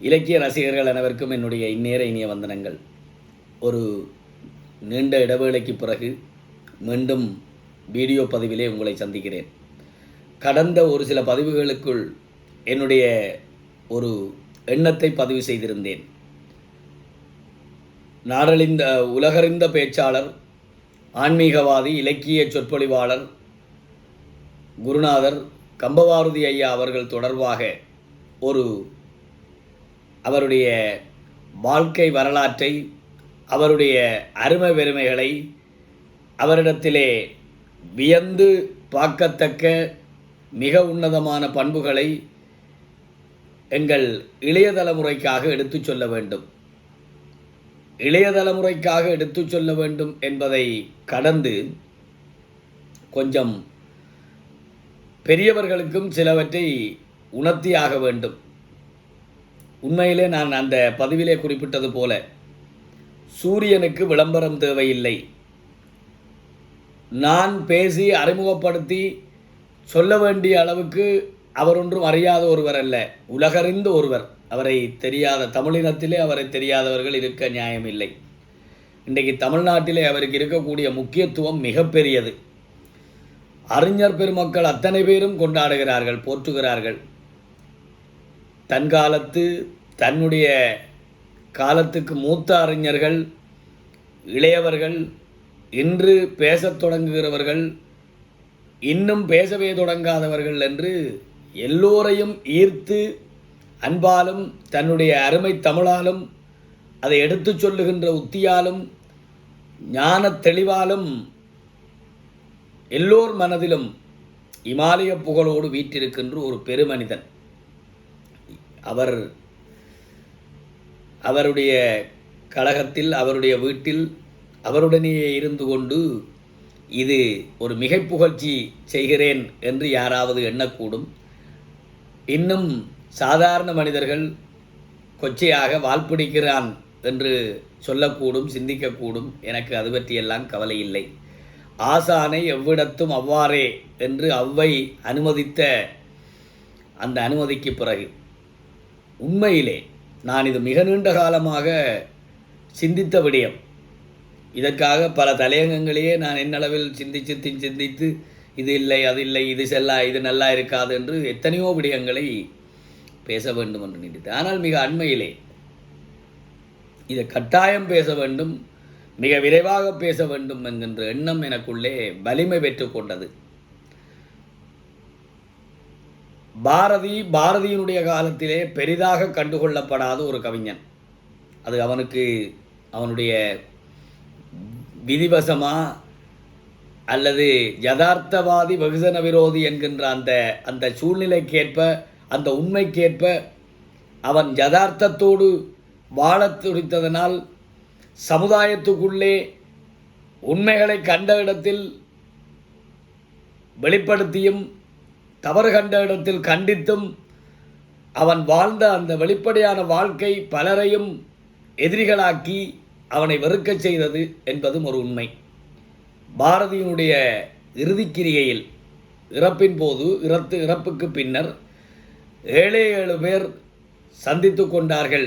இலக்கிய ரசிகர்கள் அனைவருக்கும் என்னுடைய இந்நேர இனிய வந்தனங்கள். ஒரு நீண்ட இடைவேளைக்கு பிறகு மீண்டும் வீடியோ பதிவிலே உங்களை சந்திக்கிறேன். கடந்த ஒரு சில பதிவுகளுக்குள் என்னுடைய ஒரு எண்ணத்தை பதிவு செய்திருந்தேன். நாடழிந்த உலகறிந்த பேச்சாளர் ஆன்மீகவாதி இலக்கிய சொற்பொழிவாளர் குருநாதர் கம்பவாரதி ஐயா அவர்கள் தொடர்பாக ஒரு அவருடைய வாழ்க்கை வரலாற்றை அவருடைய அருமை பெருமைகளை அவரிடத்திலே வியந்து பார்க்கத்தக்க மிக உன்னதமான பண்புகளை எங்கள் இளைய தலைமுறைக்காக எடுத்துச் சொல்ல வேண்டும். இளைய தலைமுறைக்காக எடுத்துச் சொல்ல வேண்டும் என்பதை கடந்து கொஞ்சம் பெரியவர்களுக்கும் சிலவற்றை உணர்த்தியாக வேண்டும். உண்மையிலே நான் அந்த பதிவிலே குறிப்பிட்டது போல சூரியனுக்கு விளம்பரம் தேவையில்லை. நான் பேசி அறிமுகப்படுத்தி சொல்ல வேண்டிய அளவுக்கு அவர் ஒன்றும் அறியாத ஒருவர் அல்ல உலகறிந்த ஒருவர். அவரை தெரியாத தமிழினத்திலே அவரை தெரியாதவர்கள் இருக்க நியாயமில்லை இன்றைக்கு தமிழ்நாட்டிலே அவருக்கு இருக்கக்கூடிய முக்கியத்துவம் மிகப்பெரியது. அறிஞர் பெருமக்கள் அத்தனை பேரும் கொண்டாடுகிறார்கள் போற்றுகிறார்கள். தன் காலத்து தன்னுடைய காலத்துக்கு மூத்த அறிஞர்கள் இளையவர்கள் இன்று பேசத் தொடங்குகிறவர்கள் இன்னும் பேசவே தொடங்காதவர்கள் என்று எல்லோரையும் ஈர்த்து அன்பாலும் தன்னுடைய அருமை தமிழாலும் அதை எடுத்துச் சொல்லுகின்ற உத்தியாலும் ஞானத் தெளிவாலும் எல்லோர் மனதிலும் இமாலய புகழோடு வீற்றிருக்கின்ற ஒரு பெருமனிதன். அவர் அவருடைய கழகத்தில் அவருடைய வீட்டில் அவருடனேயே இருந்து கொண்டு இது ஒரு மிகை புகழ்ச்சி செய்கிறேன் என்று யாராவது எண்ணக்கூடும். இன்னும் சாதாரண மனிதர்கள் கொச்சையாக வாழ்பிடிக்கிறான் என்று சொல்லக்கூடும் சிந்திக்கக்கூடும். எனக்கு அது பற்றியெல்லாம் கவலை இல்லை. ஆசானை எவ்விடத்தும் அவ்வாறே என்று அவ்வை அனுமதித்த அந்த அனுமதிக்கு பிறகு உண்மையிலே நான் இது மிக நீண்ட காலமாக சிந்தித்த விடயம். இதற்காக பல தலையங்கங்களையே நான் என்னளவில் சிந்தித்து தி- சிந்தித்து இது இல்லை அது இல்லை இது செல்லா இது நல்லா இருக்காது என்று எத்தனையோ விடயங்களை பேச வேண்டும் என்று நினைத்தேன். ஆனால் மிக அண்மையிலே இதை கட்டாயம் பேச வேண்டும் மிக விரைவாக பேச வேண்டும் என்கின்ற எண்ணம் எனக்குள்ளே வலிமை பெற்றுக்கொண்டது கொண்டது பாரதி பாரதியினுடைய காலத்திலே பெரிதாக கண்டுகொள்ளப்படாத ஒரு கவிஞன். அது அவனுக்கு அவனுடைய விதிவசமா அல்லது யதார்த்தவாதி வெகுஜன விரோதி என்கின்ற அந்த அந்த சூழ்நிலைக்கேற்ப அந்த உண்மைக்கேற்ப அவன் யதார்த்தத்தோடு வாழத் துடித்ததனால் சமுதாயத்துக்குள்ளே உண்மைகளை கண்ட இடத்தில் வெளிப்படுத்தியும் தவறு கண்ட இடத்தில் கண்டித்தும் அவன் வாழ்ந்த அந்த வெளிப்படையான வாழ்க்கை பலரையும் எதிரிகளாக்கி அவனை வெறுக்கச் செய்தது என்பதும் ஒரு உண்மை. பாரதியினுடைய இறுதிக்கிரியையில் இறப்பின் போது இறத்து இறப்புக்கு பின்னர் ஏழே ஏழு பேர் சந்தித்து கொண்டார்கள்.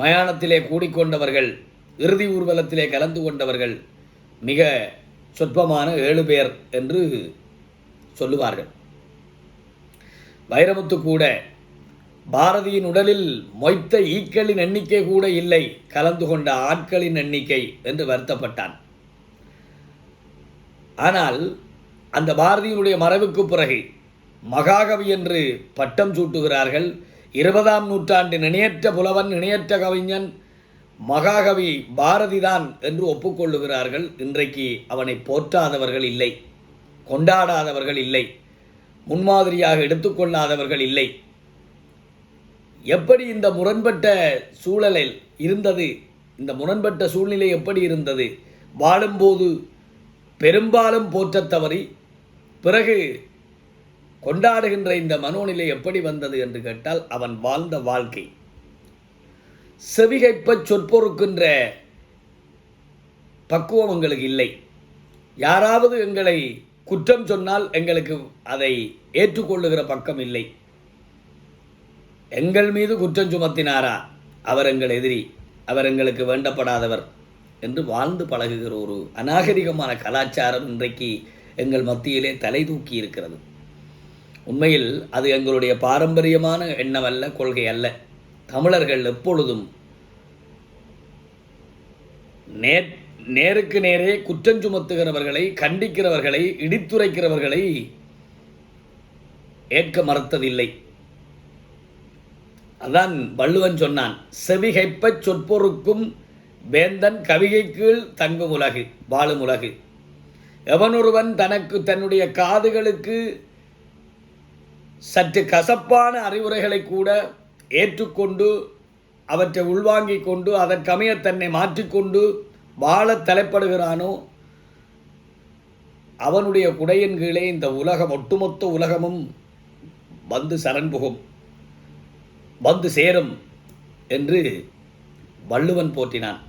மயானத்திலே கூடிக்கொண்டவர்கள் இறுதி ஊர்வலத்திலே கலந்து கொண்டவர்கள் மிக சொற்பமான ஏழு பேர் என்று சொல்லுவார்கள். வைரமுத்து கூட பாரதியின் உடலில் மொய்த்த ஈக்களின் எண்ணிக்கை கூட இல்லை. கலந்து கொண்ட ஆட்களின் எண்ணிக்கை என்று வருத்தப்பட்டான். ஆனால் அந்த பாரதியினுடைய மறைவுக்கு பிறகு மகாகவி என்று பட்டம் சூட்டுகிறார்கள். இருபதாம் நூற்றாண்டின் இணையற்ற புலவன் இணையற்ற கவிஞன் மகாகவி பாரதிதான் என்று ஒப்புக்கொள்ளுகிறார்கள். இன்றைக்கு அவனை போற்றாதவர்கள் இல்லை கொண்டாடாதவர்கள் இல்லை. முன்மாதிரியாக எடுத்துக்கொள்ளாதவர்கள் இல்லை. எப்படி இந்த முரண்பட்ட சூழலில் இருந்தது? இந்த முரண்பட்ட சூழ்நிலை எப்படி இருந்தது? வாழும்போது பெரும்பாலும் போற்றத் தவறி பிறகு கொண்டாடுகின்ற இந்த மனோநிலை எப்படி வந்தது என்று கேட்டால் அவன் வாழ்ந்த வாழ்க்கை. செவிகைப்பச் சொற்பொறுக்கின்ற பக்குவம் எங்களுக்கு இல்லை. யாராவது எங்களை குற்றம் சொன்னால் எங்களுக்கு அதை ஏற்றுக்கொள்ளுகிற பக்கம் இல்லை. எங்கள் மீது குற்றம் சுமத்தினாரா? அவர் எங்கள் எதிரி அவர் எங்களுக்கு வேண்டப்படாதவர் என்று வாழ்ந்து பழகுகிற ஒரு அநாகரிகமான கலாச்சாரம் இன்றைக்கு எங்கள் மத்தியிலே தலை தூக்கி இருக்கிறது. உண்மையில் அது எங்களுடைய பாரம்பரியமான எண்ணம் அல்ல கொள்கை அல்ல. தமிழர்கள் எப்பொழுதும் நேற்று நேருக்கு நேரே குற்றம் சுமத்துகிறவர்களை கண்டிக்கிறவர்களை இடித்துரைக்கிறவர்களை ஏற்க மறுத்ததில்லை. அதான் வள்ளுவன் சொன்னான் செவிகைப்பச் சொற்பொருக்கும் வேந்தன் கவிகை கீழ் தங்கும் உலகு வாழும் உலகு எவனொருவன் தனக்கு தன்னுடைய காதுகளுக்கு சற்று கசப்பான அறிவுரைகளை கூட ஏற்றுக்கொண்டு அவற்றை உள்வாங்கிக் கொண்டு அதற்கமைய தன்னை மாற்றிக்கொண்டு வாழ தலைப்படுகிறானோ? அவனுடைய குடையின் கீழே இந்த உலகம் ஒட்டுமொத்த உலகமும் வந்து சரண் புகும் வந்து சேரும் என்று வள்ளுவன் போற்றினான்.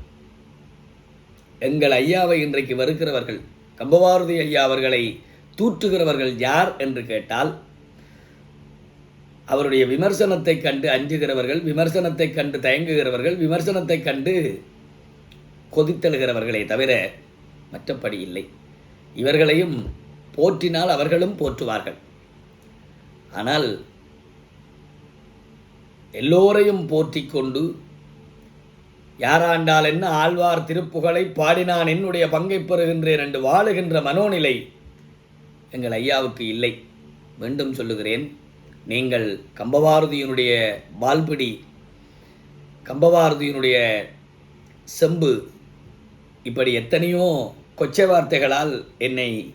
எங்கள் ஐயாவை இன்றைக்கு வருகிறவர்கள் கம்பவாரதி ஐயா அவர்களை தூற்றுகிறவர்கள் யார் என்று கேட்டால் அவருடைய விமர்சனத்தை கண்டு அஞ்சுகிறவர்கள் விமர்சனத்தை கண்டு தயங்குகிறவர்கள் விமர்சனத்தை கண்டு கொதித்தழுகிறவர்களே தவிர மற்றபடி இல்லை. இவர்களையும் போற்றினால் அவர்களும் போற்றுவார்கள். ஆனால் எல்லோரையும் போற்றி கொண்டு யாராண்டால் என்ன ஆழ்வார் திருப்புகழை பாடினான் என்னுடைய பங்கை பெறுகின்றேன் என்று வாழுகின்ற மனோநிலை எங்கள் ஐயாவுக்கு இல்லை. மீண்டும் சொல்லுகிறேன் நீங்கள் கம்பபாரதியினுடைய பால்பிடி கம்பபாரதியினுடைய செம்பு இப்படி எத்தனையோ கொச்சை வார்த்தைகளால் என்னை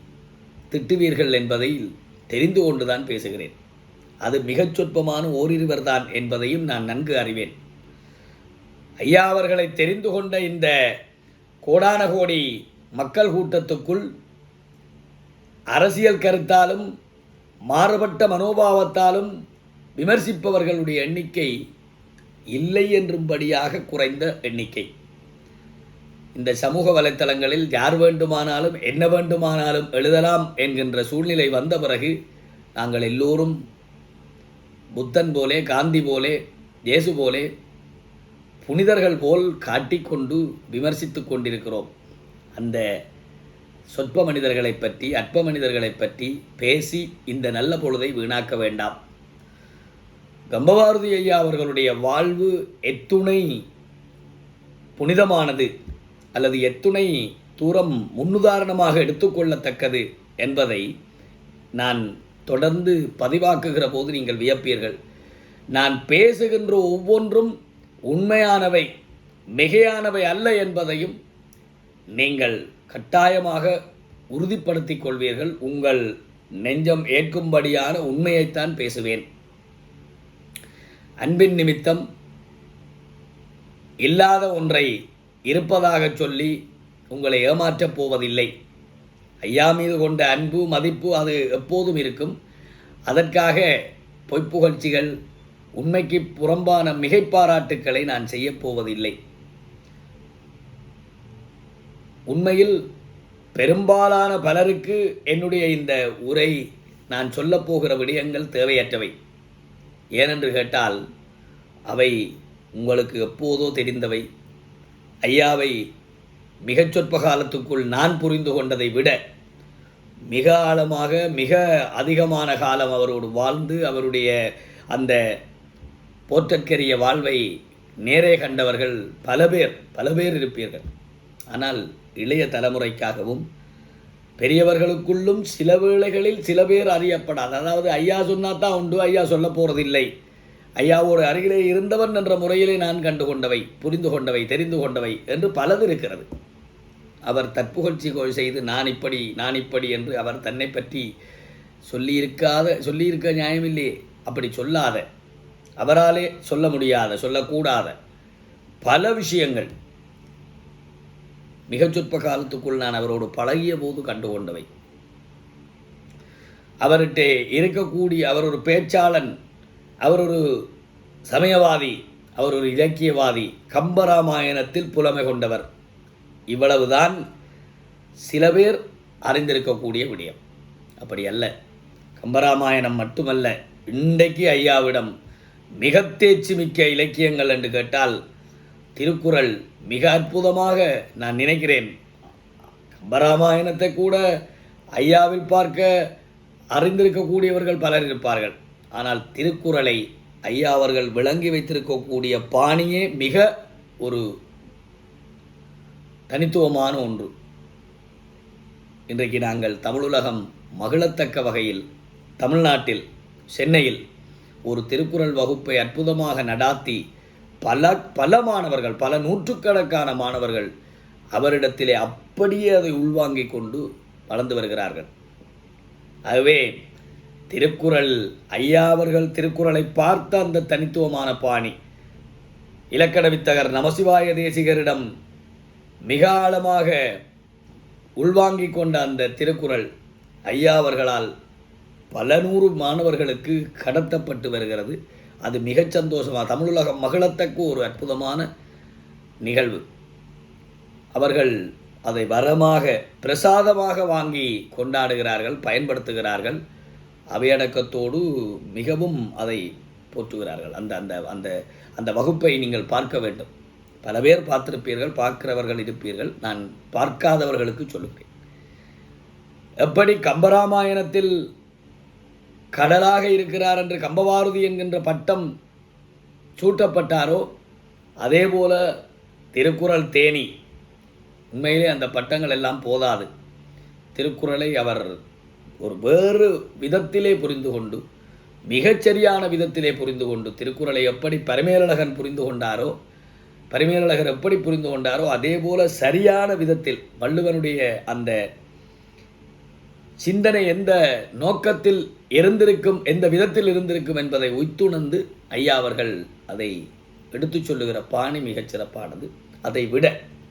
திட்டுவீர்கள் என்பதை தெரிந்து கொண்டுதான் பேசுகிறேன். அது மிகச் சொற்பமான ஓரிருவர் தான் என்பதையும் நான் நன்கு அறிவேன். ஐயா அவர்களை தெரிந்து கொண்ட இந்த கோடான கோடி மக்கள் கூட்டத்துக்குள் அரசியல் கருத்தாலும் மாறுபட்ட மனோபாவத்தாலும் விமர்சிப்பவர்களுடைய எண்ணிக்கை இல்லை என்றும்படியாக குறைந்த எண்ணிக்கை. இந்த சமூக வலைத்தளங்களில் யார் வேண்டுமானாலும் என்ன வேண்டுமானாலும் எழுதலாம் என்கின்ற சூழ்நிலை வந்த பிறகு நாங்கள் எல்லோரும் புத்தன் போலே காந்தி போலே இயேசு போலே புனிதர்கள் போல் காட்டிக்கொண்டு விமர்சித்து கொண்டிருக்கிறோம். அந்த சொற்ப மனிதர்களை பற்றி அற்ப மனிதர்களை பற்றி பேசி இந்த நல்ல பொழுதை வீணாக்க வேண்டாம். கம்பபாரதி ஐயா அவர்களுடைய வாழ்வு எத்துணை புனிதமானது. அல்லது எத்துணை தூரம் முன்னுதாரணமாக எடுத்துக்கொள்ளத்தக்கது என்பதை நான் தொடர்ந்து பதிவாக்குகிற போது நீங்கள் வியப்பீர்கள். நான் பேசுகின்ற ஒவ்வொன்றும் உண்மையானவை மிகையானவை அல்ல என்பதையும் நீங்கள் கட்டாயமாக உறுதிப்படுத்திக் கொள்வீர்கள். உங்கள் நெஞ்சம் ஏற்கும்படியான உண்மையைத்தான் பேசுவேன். அன்பின் நிமித்தம் இல்லாத ஒன்றை இருப்பதாக சொல்லி உங்களை ஏமாற்றப் போவதில்லை. ஐயா மீது கொண்ட அன்பு மதிப்பு அது எப்போதும் இருக்கும். அதற்காக பொய்ப்புகழ்ச்சிகள் உண்மைக்கு புறம்பான மிகைப்பாராட்டுக்களை நான் செய்யப் போவதில்லை. உண்மையில் பெரும்பாலான பலருக்கு என்னுடைய இந்த உரை நான் சொல்லப்போகிற விடயங்கள் தேவையற்றவை. ஏனென்று கேட்டால் அவை உங்களுக்கு எப்போதோ தெரிந்தவை. ஐயாவை மிகச் சொற்ப காலத்துக்குள் நான் புரிந்து கொண்டதை விட மிக ஆழமாக மிக அதிகமான காலம் அவரோடு வாழ்ந்து அவருடைய அந்த போற்றற்கரிய வாழ்வை நேரே கண்டவர்கள் பல பேர் பல பேர் இருப்பீர்கள். ஆனால் இளைய தலைமுறைக்காகவும் பெரியவர்களுக்குள்ளும் சில வேளைகளில் சில பேர் அறியப்படாது. அதாவது ஐயா சொன்னா தான் உண்டு ஐயா சொல்ல போகிறதில்லை ஐயாவோடு அருகிலே இருந்தவன் என்ற முறையிலே நான் கண்டு கொண்டவை புரிந்து கொண்டவை தெரிந்து கொண்டவை என்று பலது இருக்கிறது. அவர் தற்புகழ்ச்சி செய்து நான் இப்படி நான் இப்படி என்று அவர் தன்னை பற்றி சொல்லியிருக்காத சொல்லியிருக்க நியாயமில்லையே அப்படி சொல்லாத அவராலே சொல்ல முடியாத சொல்லக்கூடாத பல விஷயங்கள் மிகச் சொற்ப காலத்துக்குள் நான் அவரோடு பழகிய போது கண்டு கொண்டவை அவர்கிட்ட இருக்கக்கூடிய அவர் ஒரு பேச்சாளன் அவர் ஒரு சமயவாதி அவர் ஒரு இலக்கியவாதி கம்பராமாயணத்தில் புலமை கொண்டவர். இவ்வளவுதான் சில பேர் அறிந்திருக்கக்கூடிய விடயம். அப்படி அல்ல. கம்பராமாயணம் மட்டுமல்ல இன்றைக்கு ஐயாவிடம் மிக தேர்ச்சி மிக்க இலக்கியங்கள் என்று கேட்டால் திருக்குறள் மிக அற்புதமாக நான் நினைக்கிறேன். கம்பராமாயணத்தை கூட ஐயாவில் பார்க்க அறிந்திருக்கக்கூடியவர்கள் பலர் இருப்பார்கள். ஆனால் திருக்குறளை ஐயா அவர்கள் விளங்கி வைத்திருக்கக்கூடிய பாணியே மிக ஒரு தனித்துவமான ஒன்று. இன்றைக்கு நாங்கள் தமிழுலகம் மகிழத்தக்க வகையில் தமிழ்நாட்டில் சென்னையில் ஒரு திருக்குறள் வகுப்பை அற்புதமாக நடாத்தி பல பல மாணவர்கள் பல நூற்றுக்கணக்கான மாணவர்கள் அவரிடத்திலே அப்படியே அதை உள்வாங்கிக் கொண்டு வளர்ந்து வருகிறார்கள். ஆகவே திருக்குறள் ஐயா அவர்கள் திருக்குறளை பார்த்த அந்த தனித்துவமான பாணி. இலக்கண வித்தகர் நமசிவாய தேசிகரிடம் மிக ஆழமாக உள்வாங்கிக் கொண்ட அந்த திருக்குறள் ஐயா அவர்களால் பல நூறு மாணவர்களுக்கு கடத்தப்பட்டு வருகிறது. அது மிகச் சந்தோஷமாக தமிழுலகம் மகிழத்தக்க ஒரு அற்புதமான நிகழ்வு. அவர்கள் அதை வரமாக பிரசாதமாக வாங்கி கொண்டாடுகிறார்கள் பயன்படுத்துகிறார்கள். அவையடக்கத்தோடு மிகவும் அதை போற்றுகிறார்கள். அந்த அந்த அந்த அந்த வகுப்பை நீங்கள் பார்க்க வேண்டும். பல பேர் பார்த்திருப்பீர்கள் பார்க்கிறவர்கள் இருப்பீர்கள். நான் பார்க்காதவர்களுக்கு சொல்லுகிறேன். எப்படி கம்பராமாயணத்தில் கடலாக இருக்கிறார் என்று கம்பவாரதி என்கின்ற பட்டம் சூட்டப்பட்டாரோ அதே போல திருக்குறள் தேனி. உண்மையிலே அந்த பட்டங்கள் எல்லாம் போதாது. திருக்குறளை அவர் ஒரு வேறு விதத்திலே புரிந்து கொண்டு மிகச்சரியான விதத்திலே புரிந்து கொண்டு திருக்குறளை எப்படி பரமேலழகன் புரிந்து கொண்டாரோ பரிமேலழகர் எப்படி புரிந்து கொண்டாரோ அதே போல சரியான விதத்தில் வள்ளுவனுடைய அந்த சிந்தனை எந்த நோக்கத்தில் இருந்திருக்கும் எந்த விதத்தில் இருந்திருக்கும் என்பதை உய்த்துணர்ந்து ஐயா அவர்கள் அதை எடுத்துச் சொல்லுகிற பாணி மிகச் சிறப்பானது. அதை விட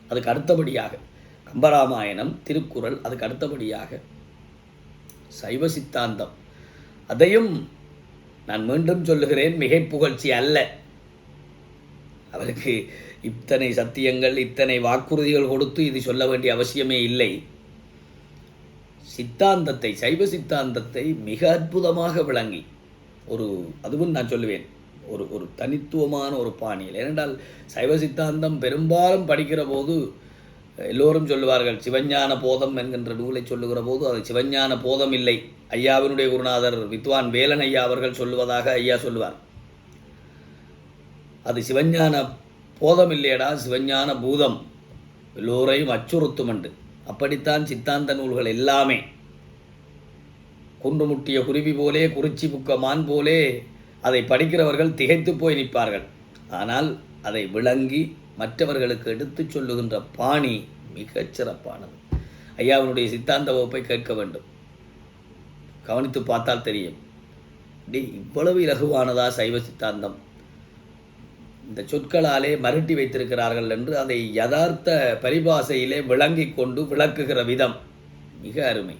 அதுக்கு அடுத்தபடியாக கம்பராமாயணம் திருக்குறள் அதுக்கு அடுத்தபடியாக சைவ சித்தாந்தம். அதையும் நான் மீண்டும் சொல்லுகிறேன் மிகை புகழ்ச்சி அல்ல. அவருக்கு இத்தனை சத்தியங்கள் இத்தனை வாக்குறுதிகள் கொடுத்து இது சொல்ல வேண்டிய அவசியமே இல்லை. சித்தாந்தத்தை சைவ சித்தாந்தத்தை மிக அற்புதமாக விளங்கி ஒரு அதுவும் நான் சொல்லுவேன் ஒரு ஒரு தனித்துவமான ஒரு பாணியில். ஏனென்றால் சைவ சித்தாந்தம் பெரும்பாலும் படிக்கிற போது எல்லோரும் சொல்லுவார்கள் சிவஞான போதம் என்கின்ற நூலை சொல்லுகிற போது அது சிவஞான போதம் இல்லை. ஐயாவினுடைய குருநாதர் வித்வான் வேலன் ஐயா அவர்கள் சொல்லுவதாக ஐயா சொல்லுவார். அது சிவஞான போதம் இல்லையடா சிவஞான பூதம். எல்லோரையும் அச்சுறுத்தும் என்று அப்படித்தான் சித்தாந்த நூல்கள் எல்லாமே. குன்று முட்டிய குருவி போலே குறிச்சி புக்க மான் போலே அதை படிக்கிறவர்கள் திகைத்து போய் நிற்பார்கள். ஆனால் அதை விளங்கி மற்றவர்களுக்கு எடுத்துச் சொல்லுகின்ற பாணி மிகச் சிறப்பானது. ஐயாவினுடைய சித்தாந்த வகுப்பை கேட்க வேண்டும். கவனித்து பார்த்தால் தெரியும். டி இவ்வளவு இலகுவானதா சைவ சித்தாந்தம்? இந்த சொற்களாலே மருட்டி வைத்திருக்கிறார்கள் என்று அதை யதார்த்த பரிபாசையிலே விளங்கி கொண்டு விளக்குகிற விதம். மிக அருமை.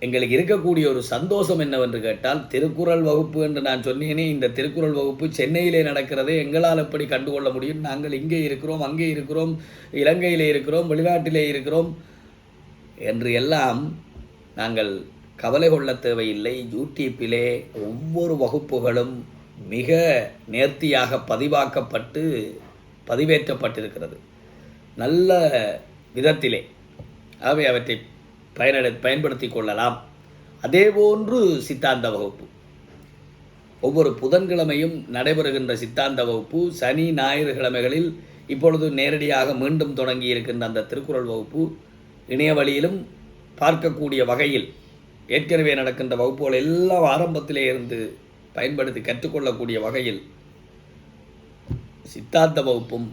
எங்களுக்கு இருக்கக்கூடிய ஒரு சந்தோஷம் என்னவென்று கேட்டால் திருக்குறள் வகுப்பு என்று நான் சொன்னேனே இந்த திருக்குறள் வகுப்பு சென்னையிலே நடக்கிறது எங்களால் எப்படி கண்டுகொள்ள முடியும்? நாங்கள் இங்கே இருக்கிறோம் அங்கே இருக்கிறோம் இலங்கையிலே இருக்கிறோம் வெளிநாட்டிலே இருக்கிறோம் என்று எல்லாம் நாங்கள் கவலை கொள்ள தேவையில்லை. யூடியூப்பிலே ஒவ்வொரு வகுப்புகளும் மிக நேர்த்தியாக பதிவாக்கப்பட்டு பதிவேற்றப்பட்டிருக்கிறது. நல்ல விதத்திலே. அவை அவற்றை பயனடை பயன்படுத்தி கொள்ளலாம். அதேபோன்று சித்தாந்த வகுப்பு. ஒவ்வொரு புதன்கிழமையும் நடைபெறுகின்ற சித்தாந்த வகுப்பு சனி ஞாயிறு கிழமைகளில் இப்பொழுது நேரடியாக மீண்டும் தொடங்கி இருக்கின்ற அந்த திருக்குறள் வகுப்பு இணைய வழியிலும் பார்க்கக்கூடிய வகையில் ஏற்கனவே நடக்கின்ற வகுப்புகள் எல்லாம் ஆரம்பத்திலே இருந்து பயன்படுத்தி கற்றுக்கொள்ளக்கூடிய வகையில் சித்தாந்த வகுப்பும்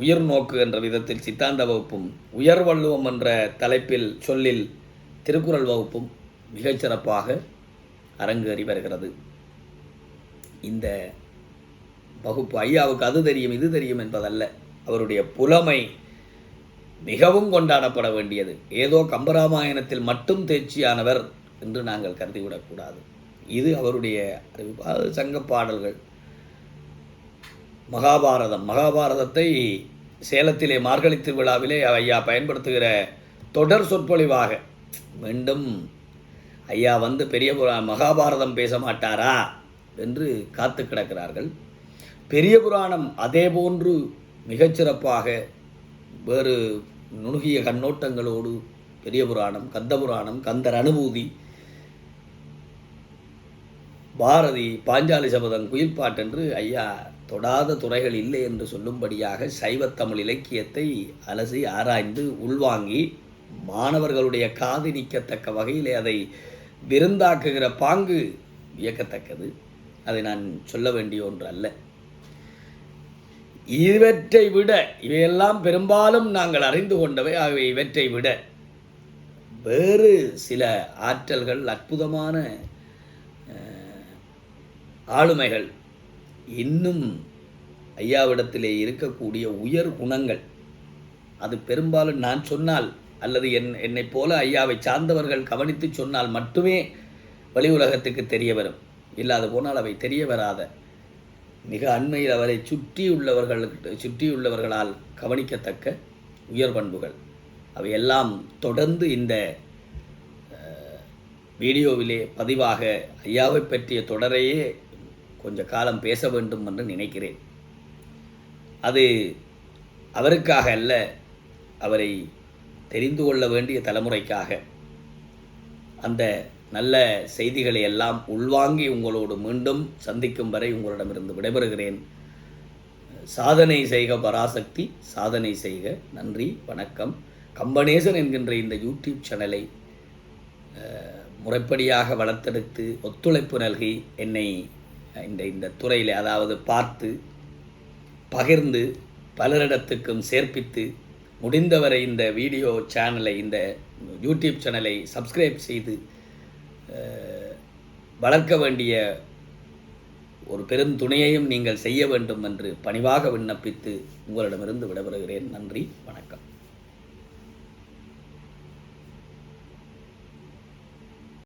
உயர் நோக்கு என்ற விதத்தில் சித்தாந்த வகுப்பும் உயர் வள்ளுவம் என்ற தலைப்பில் சொல்லில் திருக்குறள் வகுப்பும் மிகச்சிறப்பாக அரங்கேறி வருகிறது. இந்த வகுப்பு ஐயாவுக்கு அது தெரியும் இது தெரியும் என்பதல்ல. அவருடைய புலமை மிகவும் கொண்டாடப்பட வேண்டியது. ஏதோ கம்பராமாயணத்தில் மட்டும் தேர்ச்சியானவர் என்று நாங்கள் கருதிவிடக்கூடாது. இது அவருடைய அறிவு சங்க பாடல்கள். மகாபாரதம். மகாபாரதத்தை சேலத்திலே மார்கழி திருவிழாவிலே ஐயா பயன்படுத்துகிற தொடர் சொற்பொழிவாக மீண்டும் ஐயா வந்து பெரிய புராண மகாபாரதம் பேச மாட்டாரா என்று காத்து கிடக்கிறார்கள். பெரிய புராணம் அதே போன்று மிகச்சிறப்பாக வேறு நுணுகிய கண்ணோட்டங்களோடு பெரிய புராணம் கந்த புராணம் கந்தர் அனுபூதி பாரதி பாஞ்சாலி சபதம் குயில்பாட்டென்று ஐயா தொடாத துறைகள் இல்லை என்று சொல்லும்படியாக சைவத்தமிழ் இலக்கியத்தை அலசி ஆராய்ந்து உள்வாங்கி மாணவர்களுடைய காது நிற்கத்தக்க வகையிலே அதை விருந்தாக்குகிற பாங்கு வியக்கத்தக்கது. அதை நான் சொல்ல வேண்டிய ஒன்று அல்ல. இவற்றை விட இவையெல்லாம் பெரும்பாலும் நாங்கள் அறிந்து கொண்டவை ஆகவே இவற்றை விட வேறு சில ஆற்றல்கள் அற்புதமான ஆளுமைகள் இன்னும் ஐயாவிடத்திலே இருக்கக்கூடிய உயர் குணங்கள். அது பெரும்பாலும் நான் சொன்னால் அல்லது என் என்னைப் போல ஐயாவை சார்ந்தவர்கள் கவனித்து சொன்னால் மட்டுமே வெளி உலகத்துக்கு தெரிய வரும். இல்லாது போனால் அவை தெரிய வராத. மிக அண்மையில் அவரை சுற்றியுள்ளவர்கள் சுற்றியுள்ளவர்களால் கவனிக்கத்தக்க உயர் பண்புகள். அவையெல்லாம் தொடர்ந்து இந்த வீடியோவிலே பதிவாக ஐயாவை பற்றிய தொடரையே கொஞ்ச காலம் பேச வேண்டும் என்று நினைக்கிறேன். அது அவருக்காக அல்ல அவரை தெரிந்து கொள்ள வேண்டிய தலைமுறைக்காக. அந்த நல்ல செய்திகளை எல்லாம் உள்வாங்கி உங்களோடு மீண்டும் சந்திக்கும் வரை உங்களிடமிருந்து விடைபெறுகிறேன். சாதனை செய்க பராசக்தி சாதனை செய்க நன்றி வணக்கம். கம்பனேசன் என்கின்ற இந்த யூடியூப் சேனலை முறைப்படியாக வளர்த்தெடுத்து ஒத்துழைப்பு நல்கி என்னை இந்த இந்த துறையில் அதாவது பார்த்து பகிர்ந்து பலரிடத்துக்கும் சேர்ப்பித்து முடிந்தவரை இந்த வீடியோ சேனலை இந்த யூடியூப் சேனலை சப்ஸ்கிரைப் செய்து வளர்க்க வேண்டிய ஒரு பெருந்துணையையும் நீங்கள் செய்ய வேண்டும் என்று பணிவாக விண்ணப்பித்து உங்களிடமிருந்து விடைபெறுகிறேன். நன்றி வணக்கம்.